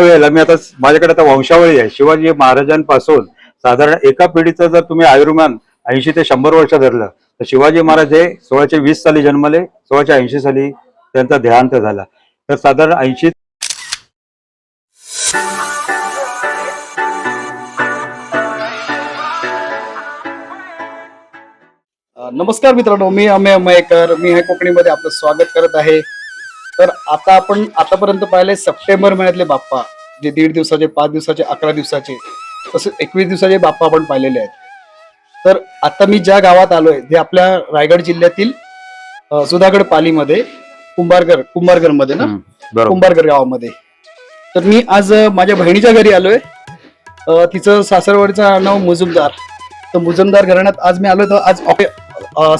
त्यावेळेला मी आता माझ्याकडे आता वंशावळी आहे. शिवाजी महाराजांपासून साधारण एका पिढीचं जर तुम्ही आयुर्मान ऐंशी ते शंभर वर्ष धरलं तर शिवाजी महाराज हे सोळाशे वीस साली जन्मले सोळाशे ऐंशी साली त्यांचा देहांत झाला. तर साधारण ऐंशी नमस्कार मित्रांनो मी अमेय मयेकर मी हे कोकणीमध्ये आपलं स्वागत करत आहे. तर आता आपण आतापर्यंत पाहिले सप्टेंबर महिन्यातले बाप्पा जे दीड दिवसाचे पाच दिवसाचे अकरा दिवसाचे तसे एकवीस दिवसाचे बाप्पा आपण पाहिलेले आहेत. तर आता मी ज्या गावात आलोय ते आपल्या रायगड जिल्ह्यातील सुधागड पालीमध्ये कुंभारगर कुंभारगरमध्ये ना? बरोबर. कुंभारगर गावामध्ये. तर मी आज माझ्या बहिणीच्या घरी आलोय. तिचं सासरवाडीचं नाव मुजुमदार. तर मुजुमदार घराण्यात आज मी आलोय तर आज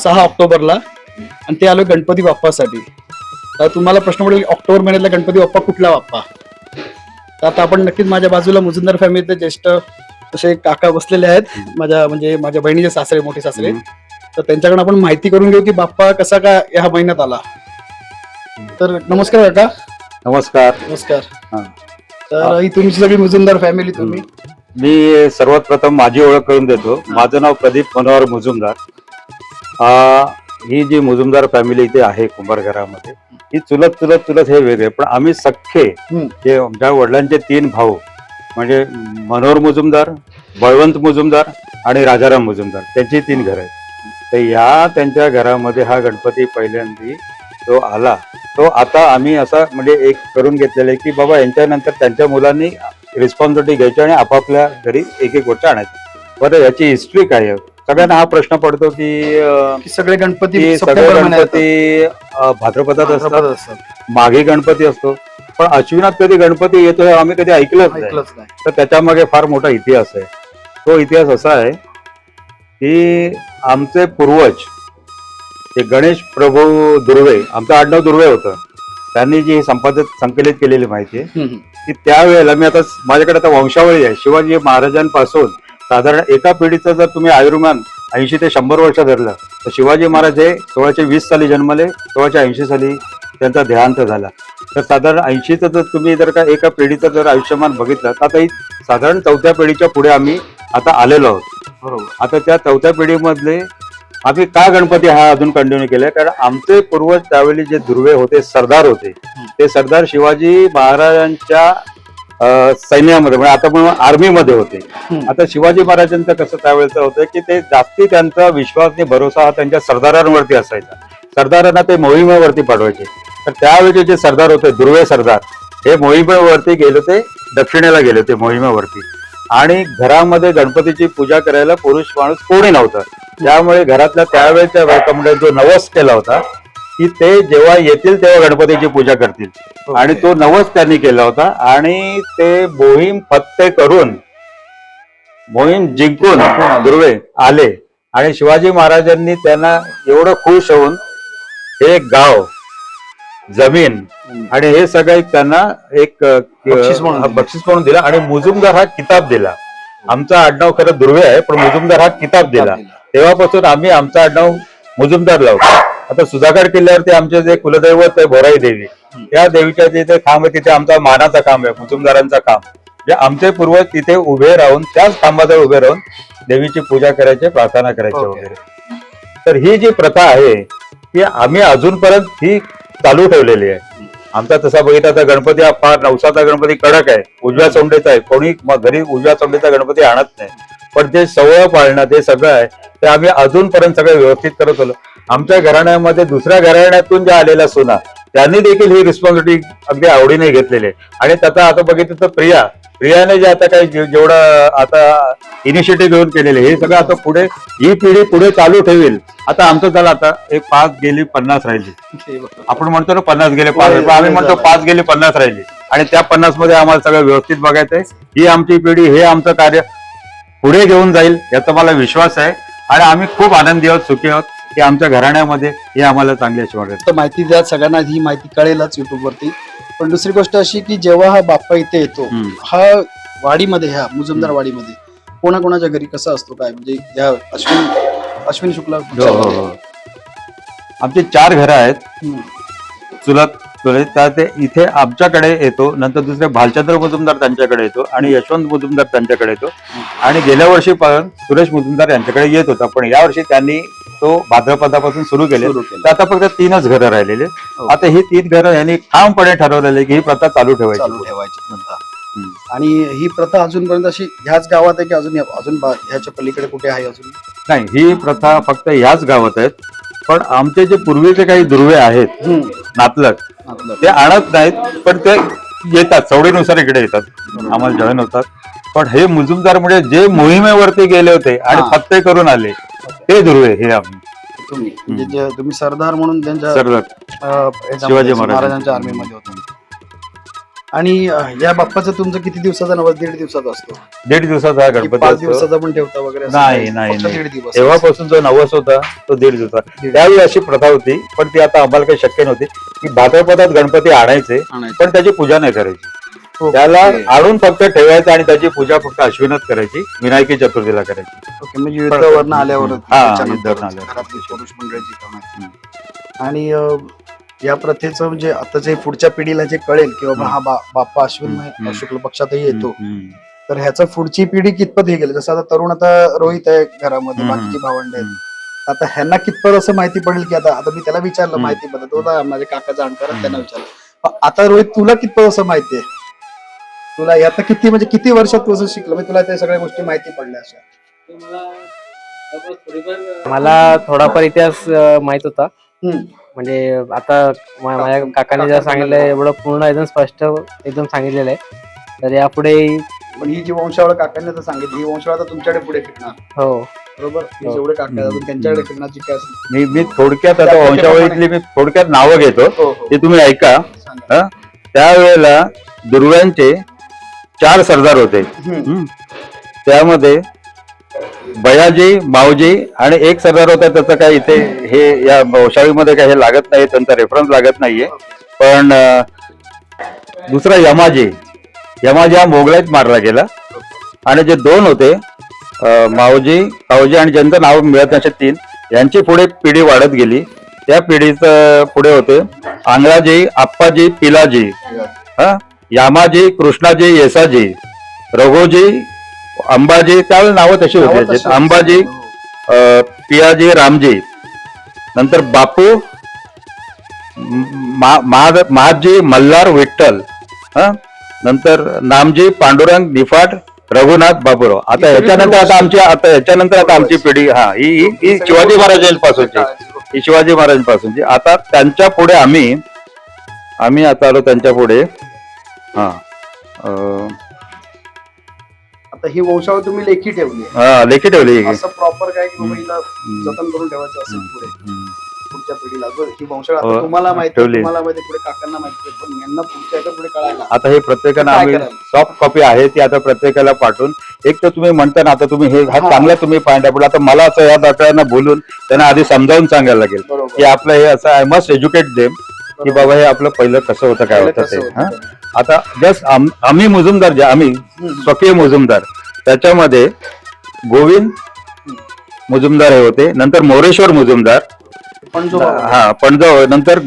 सहा ऑक्टोबरला आणि ते आलोय गणपती बाप्पासाठी. तर तुम्हाला प्रश्न पडेल ऑक्टोबर महिन्यातला गणपती बाप्पा कुठला बाप्पा? तर आता आपण नक्कीच माझ्या बाजूला मुजुमदार फॅमिलीचे ज्येष्ठ असे काका बसलेले आहेत. माझ्या म्हणजे माझ्या बहिणीचे सासरे मोठे सासरे. तर त्यांच्याकडून आपण माहिती करून घेऊ की बाप्पा कसा का या महिन्यात आला. तर नमस्कार काका. नमस्कार. नमस्कार. तर ही तुमची सगळी मुजुमदार फॅमिली तुम्ही. मी सर्वात प्रथम माझी ओळख करून देतो. माझं नाव प्रदीप मनोहर मुजुमदार. ही जी मुजुमदार फॅमिली इथे आहे कुंभार घरामध्ये ही चुलत चुलत चुलत हे वेगळे पण आम्ही सख्खे. जे आमच्या वडिलांचे तीन भाऊ म्हणजे मनोहर मुजुमदार बळवंत मुजुमदार आणि राजाराम मुजुमदार त्यांची तीन घर आहेत. तर या त्यांच्या घरामध्ये हा गणपती पहिल्यांदी तो आला तो आता आम्ही असा म्हणजे एक करून घेतलेला आहे की बाबा यांच्यानंतर त्यांच्या मुलांनी रिस्पॉन्सिबिलिटी घ्यायची आणि आपापल्या घरी एक एक गोष्ट आणायची. बरं याची हिस्ट्री काय आहे? सगळ्यांना हा प्रश्न पडतो की अं, की सगळे गणपती की सप्टेंबर सगळे गणपती अं, भाद्रपदात. असतात. असतात. मागे गणपती असतो. पण अश्विनात कधी गणपती येतो हे आम्ही कधी ऐकलंच नाही. ऐकलंच नाही. तर त्याच्यामागे फार मोठा इतिहास आहे. तो इतिहास असा आहे की आमचे पूर्वज ते गणेश प्रभू दुर्वे आमचं आडनाव दुर्वे होतं. त्यांनी जी संपादित संकलित केलेली माहिती आहे. हम्म, हम्म. की त्यावेळेला मी आता माझ्याकडे आता वंशावळी आहे. शिवाजी महाराजांपासून साधारण एका पिढीचं जर तुम्ही आयुर्मान ऐंशी ते शंभर वर्ष धरलं तर शिवाजी महाराज हे सोळाशे वीस साली जन्मले सोळाशे ऐंशी साली त्यांचा देहांत झाला. तर साधारण ऐंशीचं जर तुम्ही जर का एका पिढीचं जर आयुष्यमान बघितलं तर आता ही साधारण चौथ्या पिढीच्या पुढे आम्ही आता आलेलो आहोत. बरोबर. आता त्या चौथ्या पिढीमधले आम्ही का गणपती हा अजून कंटिन्यू केलाय कारण आमचे पूर्वज त्यावेळी जे दुर्वे होते सरदार होते ते सरदार शिवाजी महाराजांच्या सैन्यामध्ये म्हणजे आता पण आर्मीमध्ये होते. आता शिवाजी महाराजांचं कसं त्यावेळेचं होतं की ते जास्ती त्यांचा विश्वास आणि भरोसा हा त्यांच्या सरदारांवरती असायचा. सरदारांना ते मोहिमेवरती पाठवायचे. तर त्यावेळेचे जे सरदार होते दुर्वे सरदार हे मोहिमेवरती गेले होते दक्षिणेला गेले होते मोहिमेवरती. आणि घरामध्ये गणपतीची पूजा करायला पुरुष माणूस कोणी नव्हतं. त्यामुळे घरातल्या त्यावेळेच्या बायकामध्ये जो नवस केला होता की ते जेव्हा येतील तेव्हा गणपतीची पूजा करतील. आणि तो नवस त्यांनी केला होता. आणि ते मोहीम फत्ते करून मोहीम जिंकून दुर्वे आले. आणि शिवाजी महाराजांनी त्यांना एवढं खुश होऊन हे गाव जमीन. आणि हे सगळं त्यांना एक अ, बक्षीस म्हणून दिलं. बक्षीस म्हणून दिला. आणि मुजुमदार हा किताब दिला. आमचा आडनाव खरं दुर्वे आहे पण मुजुमदार हा किताब दिला. तेव्हापासून आम्ही आमचा आडनाव मुजुमदार लावतो आता सुधागड किल्ल्यावरती आमचे जे कुलदैवत आहे भोराई देवी त्या देवीच्या जिथे खांब आहे तिथे आमचा मानाचा खांब आहे मुजुमदारांचा खांब म्हणजे आमचे पूर्वज तिथे उभे राहून त्याच खांबाजवळ उभे राहून देवीची पूजा करायचे प्रार्थना करायचे. वगैरे. तर ही जी प्रथा आहे ती आम्ही अजूनपर्यंत ही चालू ठेवलेली आहे. आमचा तसा बघितला तर गणपती हा फार नवसाचा गणपती कडक आहे. उजव्या सोंडेचा आहे. कोणी घरी उजव्या सोंडेचा गणपती आणत नाही. पण ते सवय पाळणं ते सगळं आहे ते आम्ही अजूनपर्यंत सगळं व्यवस्थित करत होतो आमच्या घराण्यामध्ये दुसऱ्या घराण्यातून ज्या आलेल्या सुना त्यांनी देखील ही रिस्पॉन्सिबिलिटी अगदी आवडीने घेतलेली आहे. आणि त्याचा आता बघितलं तर प्रिया प्रियाने जे आता काही जेवढं आता इनिशिएटिव्ह घेऊन केलेले हे सगळं आता पुढे ही पिढी पुढे चालू ठेवील. आता आमचं झालं आता एक पाच गेली पन्नास राहिली. आपण म्हणतो ना पन्नास गेले पाच आम्ही म्हणतो पाच गेली पन्नास राहिली. आणि त्या पन्नासमध्ये आम्हाला सगळं व्यवस्थित बघायचंय. ही आमची पिढी हे आमचं कार्य पुढे घेऊन जाईल याचा मला विश्वास आहे आणि आम्ही खूप आनंदी आहोत सुखी आहोत की आमच्या घराण्यामध्ये हे आम्हाला चांगली वाटेल तर माहिती द्या सगळ्यांना ही माहिती कळेलच युट्यूब वरती पण दुसरी गोष्ट अशी की जेव्हा हा बाप्पा इथे येतो. हा वाडीमध्ये ह्या मुजुमदार वाडीमध्ये कोणाकोणाच्या घरी कसा असतो काय म्हणजे या अश्विन अश्विन शुक्ला हो, हो, हो. आमची चार घरं आहेत. चुलत त्या ते इथे आमच्याकडे येतो नंतर दुसरे भालचंद्र मुजुमदार त्यांच्याकडे येतो आणि यशवंत मुजुमदार त्यांच्याकडे येतो. आणि गेल्या वर्षी पण सुरेश मुजुमदार यांच्याकडे येत होता पण या वर्षी त्यांनी तो भाद्रपदापासून सुरू केले. आता फक्त तीनच घरं राहिलेले. हो. आता ही तीन घरं यांनी ठामपणे ठरवलेले की ही प्रथा चालू ठेवायची. चालू ठेवायची. आणि ही प्रथा अजूनपर्यंत अशी ह्याच गावात आहे की अजून अजून ह्याच्या पलीकडे कुठे आहे अजून? नाही ही प्रथा फक्त ह्याच गावात आहेत. पण आमचे जे पूर्वीचे काही दुर्वे आहेत नातलग आपलं. ते आणत नाहीत पण ते येतात सवडीनुसार इकडे येतात. आम्हाला जॉईन होतात. पण हे मुजुमदार म्हणजे जे मोहिमेवरती गेले होते आणि. फत्ते करून आले ते दुर्वे हे आम्ही. तुम्ही म्हणजे जे तुम्ही सरदार म्हणून त्यांच्या सरदार. अ, याच्यामध्ये शिवाजी महाराज. महाराजांच्या. आर्मीमध्ये होतो. आणि या बाप्पाचं तुमचं किती दिवसाचा नवस दीड दिवसाचा असतो दीड दिवसाचा हा की गणपती पाच असतो दिवसाचा पण ठेवता वगैरे असं नाही? नाही फक्त नाही. दीड दिवस तेव्हापासून जो नवस होता तो दीड दिवसा दीड. त्यावेळी अशी प्रथा होती पण ती आता आम्हाला काही शक्य नव्हती की भाद्रपदात गणपती आणायचे आणायचं. पण त्याची पूजा नाही करायची ओके. त्याला आणून फक्त ठेवायचं आणि त्याची पूजा फक्त अश्विनात करायची विनायकी चतुर्थीला करायची ओके, म्हणजे युद्धावरनं आल्यावर हा, युद्धावरनं. आणि अ, या प्रथेचं म्हणजे आता जे पुढच्या पिढीला जे कळेल की बाबा हा. बा- बाप्पा अश्विन. शुक्ल पक्षातही येतो. तर ह्याचं पुढची पिढी कितपत हे गेली? जसं आता तरुण आता रोहित आहे घरामध्ये. बाकीची भावंड आहेत. आता ह्यांना कितपत असं माहिती पडेल की आता आता मी त्याला विचारलं. माहिती बद्दल तो होता माझे काका जाणकार त्यांना विचारलं. आता रोहित तुला कितपत असं माहिती आहे? तुला आता किती म्हणजे किती वर्षात तू असं शिकलं? म्हणजे तुला त्या सगळ्या गोष्टी माहिती पडल्या अशा. मला थोडाफार इतिहास माहीत होता. हम्म. म्हणजे आता मा- माझ्या काकाने जर सांगितलं एवढं पूर्ण एकदम स्पष्ट एकदम सांगितलेलं आहे. तर यापुढे पण ही जी वंशावळ काकांनी तर सांगितली ही वंशावळ आता तुमच्याकडे पुढे फिरणार. हो. बरोबर? हे हो. जेवढे काका आहेत, अजून त्यांच्याकडे फिरण्याची काय असेल. मी मी थोडक्यात आता वंशावळीतली मी थोडक्यात नावं घेतो हो हो. ते तुम्ही ऐका. सांगा. हा? त्यावेळेला दुर्व्यांचे चार सरदार होते. हम्म. त्यामध्ये बयाजी मावजी आणि एक सरदार होता त्याचं काय इथे हे या वंशावळीमध्ये काही हे लागत नाही त्यांचा रेफरन्स लागत नाहीये. पण दुसरा यमाजी यमाजी हा मोगलाईत मारला गेला. आणि जे दोन होते मावजी कावजी आणि ज्यांचं नाव मिळत नाही असे तीन यांची पुढे पिढी वाढत गेली. त्या पिढीचं पुढे होते आंगळाजी आप्पाजी पिलाजी. हा यामाजी कृष्णाजी येसाजी रघोजी अंबाजी त्यावेळेला नावं तशी नावं होती तशी अंबाजी होती. अ, पियाजी रामजी. नंतर बापू मा- महाद- महादजी मल्हार विठ्ठल हा? नंतर नामजी पांडुरंग निफाट रघुनाथ बाबूराव. आता ही सगळी याच्यानंतर आता आमची आता याच्यानंतर आता आमची पिढी हा ही ही- ही शिवाजी महाराजांपासूनची. ही शिवाजी महाराजांपासूनची. आता त्यांच्या पुढे आम्ही आम्ही आता आलो त्यांच्या पुढे. हा अ, आता ही वंशावळ तुम्ही लेखी ठेवली आहे. हा लेखी ठेवली. असं प्रॉपर काय की बाबा. हिला जतन करून ठेवायचं असेल पुढे हम्म. पुढच्या पिढीला जो ही वंशावळ आता हो, तुम्हाला माहिती ठेवली. तुम्हाला माहिती पुढे काकांना माहिती आहे, पण यांना पुढच्या याच्यापुढे कळायला आता हे प्रत्येकानं काय आम्ही करायला? सॉफ्ट कॉपी आहे ती आता प्रत्येकाला पाठवून एक तर तुम्ही म्हणता ना आता तुम्ही हे हा हा. चांगला तुम्ही पॉईंट आहे पण आता मला असं या दाखल्यांना बोलून त्यांना आधी समजावून सांगायला लागेल की आपलं हे असं आय मस्ट एज्युकेट देम की बाबा हे आपलं पहिलं कसं होतं काय होतं ते हा? आता जस्ट आम्ही मुजुमदार जे आम्ही. स्वकीय मुजुमदार त्याच्यामध्ये गोविंद मुजुमदार हे होते नंतर मोरेश्वर मुजुमदार हा पणजाव नंतर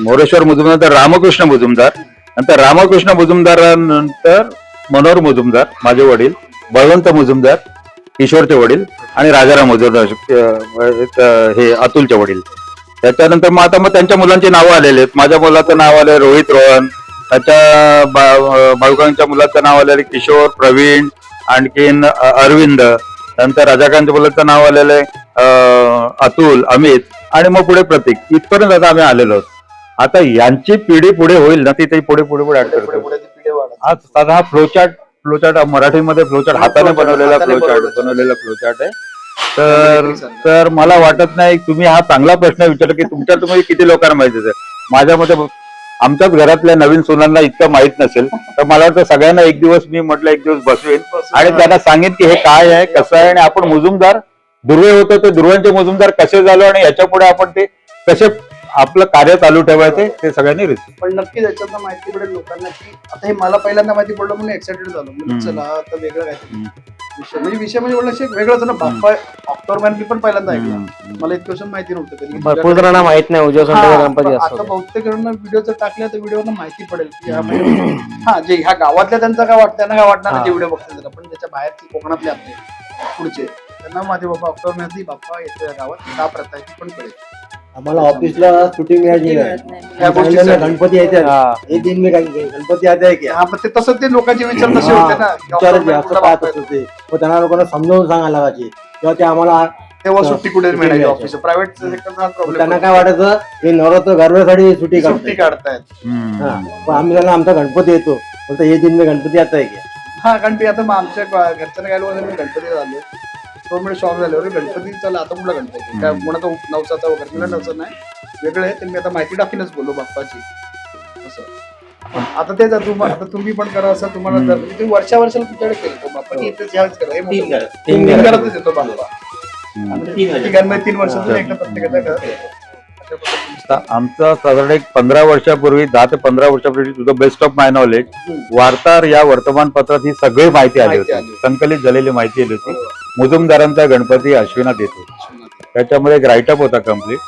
मोरेश्वर मुजुमदार नंतर रामकृष्ण मुजुमदार नंतर रामकृष्ण मुजुमदारानंतर मनोहर मुजुमदार माझे वडील बळवंत मुजुमदार किशोरचे वडील आणि राजाराम मुजुमदार हे अतुलचे वडील त्याच्यानंतर मग आता मग त्यांच्या मुलांची नावं आलेली आहेत. माझ्या मुलाचं नाव आलं रोहित रोहन. त्याच्या बा- मुलाचं नाव आलेलं किशोर प्रवीण आणखीन अरविंद. नंतर राजाकांच्या मुलाचं नाव आलेलं आहे अतुल अमित आणि मग पुढे प्रतीक. इथपर्यंत आता आम्ही आलेलो आता यांची पिढी पुढे होईल ना ती पुढे पुढे पुढे add करतो हा साधा हा फ्लोचार्ट फ्लोचार्ट मराठीमध्ये फ्लोचार्ट हाताने बनवलेला फ्लोचार्ट बनवलेला. बनवलेला फ्लोचार्ट आहे. तर तर मला वाटत नाही तुम्ही हा चांगला प्रश्न विचारला की तुमच्या तुम्ही किती लोकांना माहिती आहे माझ्या मते आमच्याच घरातल्या नवीन सुनांना इतकं माहीत नसेल तर मला वाटतं सगळ्यांना एक दिवस मी म्हटलं एक दिवस बसवेन. आणि त्यांना सांगेन की हे काय आहे कसं आहे आणि आपण मुजुमदार दुर्वे होतो ते दुर्व्यांचे मुजुमदार कसे झालो आणि याच्यापुढे आपण ते कसे आपलं कार्य चालू ठेवायचे ते सगळ्यांनी रिस्क. पण नक्की त्याच्यातनं माहिती पडेल लोकांना की आता हे मला पहिल्यांदा माहिती पडलं म्हणून एक्साइटेड झालो. चला आता वेगळं काय. विषय म्हणजे विषय म्हणजे बोलला एक वेगळंच ना बाप्पा ऑक्टोबर महिन्यात मी पण पहिल्यांदा ऐकलं. मला इतकं माहिती नव्हतं भरपूर जणांना माहीत नाही हा, सोंडेचा गणपती असतो आता. बहुतेक जणांना व्हिडिओ जर टाकले तर व्हिडिओ माहिती पडेल की ह्या महिन्यात- हा जे ह्या गावातल्या त्यांचं काय वाटतं त्यांना काय वाटणार नाही. ते व्हिडिओ बघतील जरा. पण त्याच्या बाहेरचे कोकणातले आपले पुढचे त्यांना माझे बाबा ऑक्टोबर महिन्यातली बाप्पा येतो या गावात का प्रथा आहे ती पण कळेल आम्हाला ऑफिसला सुट्टी मिळाली नाही. गणपती यायचे हा. एक दिन मी गण- गणपती आता आहे. क्या हा पण ते तसं ते लोकांचे विचार तसे हा, होते ना. की महिन्यात असं कुठला काय बाप्पा तसं ते. मग त्यांना लोकांना समजावून सांगायला लागायचे. तेव्हा ते आम्हाला. तेव्हा सुट्टी कुठे सुट्टी मिळायची. ऑफिस प्रायव्हेट सेक्टर हा मग प्रॉब्लेम त्यांना काय वाटायचं? हे नवरात्र गरब्यासाठी सुट्टी सुट्टी काढते काढतायत. हम्म. पण आम्ही त्यांना आमचा गणपती येतो. बोलतो हे दिन मी गणपती आता आहे. क्या हा कारण ते आता मग आमच्या लोकांना मी गणपती झालो दोन मिनिट शॉक झाले अरे गणपती चला आता कुठला गणपती काय कोणाचा नवसाचा वगैरे मला नवसा नाही. वेगळं आहे ते मी आता माहिती टाकीनच बोललो बाप्पाची. असं. पण आता तेच आता तुम्ही पण करा असं तुम्हाला जर- तुम्ही वर्षा वर्षाला तुमच्याकडे केलं तो बाप्पा. इथेच करा हे मोठं- घरं. तीन तीन घरातच येतो बाप्पा. आणि तीन वर्षातून एकदा प्रत्येकाच्या घरात येतो अशा पद्धतीने. आता आमचं साधारण एक पंधरा वर्षापूर्वी दहा ते पंधरा वर्षापूर्वी तुझं बेस्ट ऑफ माय नॉलेज. वार्ताहर या वर्तमानपत्रात ही सगळी माहिती आली माहिती होती. आली. संकलित झालेली माहिती आली होती. हो. मुजुमदारांचा गणपती अश्विनात येतो. त्याच्यामध्ये एक राईटअप होता कंप्लीट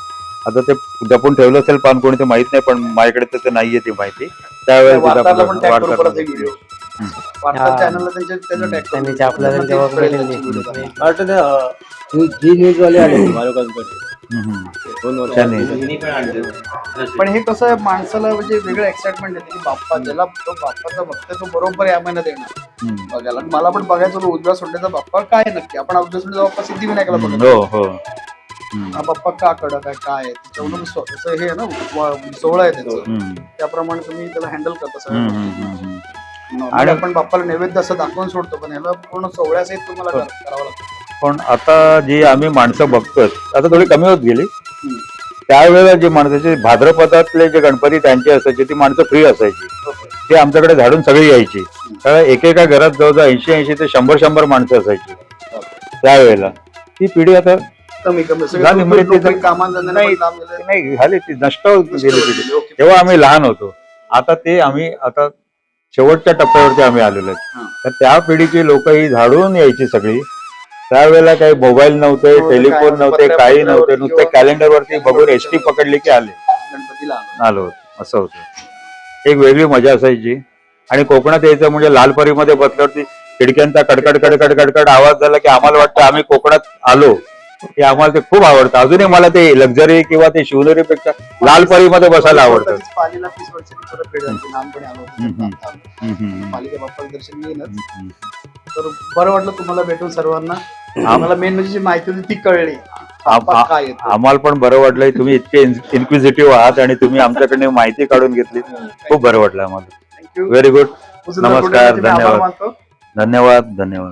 आता ते जपून ठेवलं असेल पण कोणी ते माहीत नाही पण माझ्याकडे तर ते नाहीये ती माहिती. त्यावेळेस तिथं वार्ताला पण आपलं टॅग करू परत वार्ताहर- एक व्हिडिओ हम्म. वार्ता हा. चॅनलला त्यांच्या त्याचा टॅग त्यांनी छापलं असेल तेव्हा कुठे त्यांनी- मला वाटतं ते, अं, जी- जी न्यूज वाले आले पण हे कसं आहे माणसाला म्हणजे वेगळं एक्साइटमेंट येते की बाप्पा ज्याला तो बाप्पाचा भक्त तो बरोबर या महिन्यात येणार. बघायला. मला पण बघायचं उजव्या सोंडेचा बाप्पा काय नक्की? आपण उजव्या सोंडेचा बाप्पा सिद्धिविनायकला बघतो हो हो. हा बाप्पा का कडक आहे काय आहे? त्याच्यावरून हे ना सोहळा आहे त्याचं. त्याप्रमाणे तुम्ही त्याला हँडल करता सगळं. आणि आपण बाप्पाला नैवेद्य असं दाखवून सोडतो पण ह्याला पूर्ण सोहळ्यासहित तुम्हाला हो. कर- करावं लागतं. पण आता जी आम्ही माणसं बघतोय आता थोडी कमी होत गेली. त्यावेळेला जे माणसाचे भाद्रपदातले जे गणपती त्यांचे असायचे ती माणसं फ्री असायची. ते आमच्याकडे झाडून सगळी यायची. तर एकेका घरात जवळजवळ ऐंशी ऐंशी ते शंभर शंभर माणसं असायची. त्यावेळेला. ती पिढी आता म्हणजे नाही झाली ती नष्ट होत गेली पिढी. तेव्हा आम्ही लहान होतो. आता ते आम्ही आता शेवटच्या टप्प्यावरती आम्ही आलेलो. आहे तर त्या पिढीची लोक ही झाडून यायची सगळी. त्यावेळेला काही मोबाईल नव्हते काय टेलिफोन नव्हते, काही नव्हते नुसते कॅलेंडर वरती बघून एस टी पकडली की आले. आलो. होतो असं होतं. एक वेगळी मजा असायची. आणि कोकणात यायचं म्हणजे लालपरीमध्ये बसल्यावरती खिडक्यांचा कडकड कडकड कडकड आवाज झाला की आम्हाला वाटतं आम्ही कोकणात आलो. हे आम्हाला ते खूप आवडतं. अजूनही मला ते लक्झरी किंवा ते बसायला आवडतं. हम्म, हम्म. आता हम्म, हम्म, पालिका तर बरं वाटलं तुम्हाला भेटून सर्वांना. आम्हाला मेन म्हणजे जी माहिती होती ती कळली. आम- बाप्पा काय येतो. आम्हाला पण बरं वाटलंय. तुम्ही इतके इन्क्विजिटिव्ह आहात आणि तुम्ही आमच्याकडे माहिती काढून घेतली. खूप बरं वाटलं आम्हाला. व्हेरी गुड नमस्कार, धन्यवाद. मानतो. धन्यवाद धन्यवाद.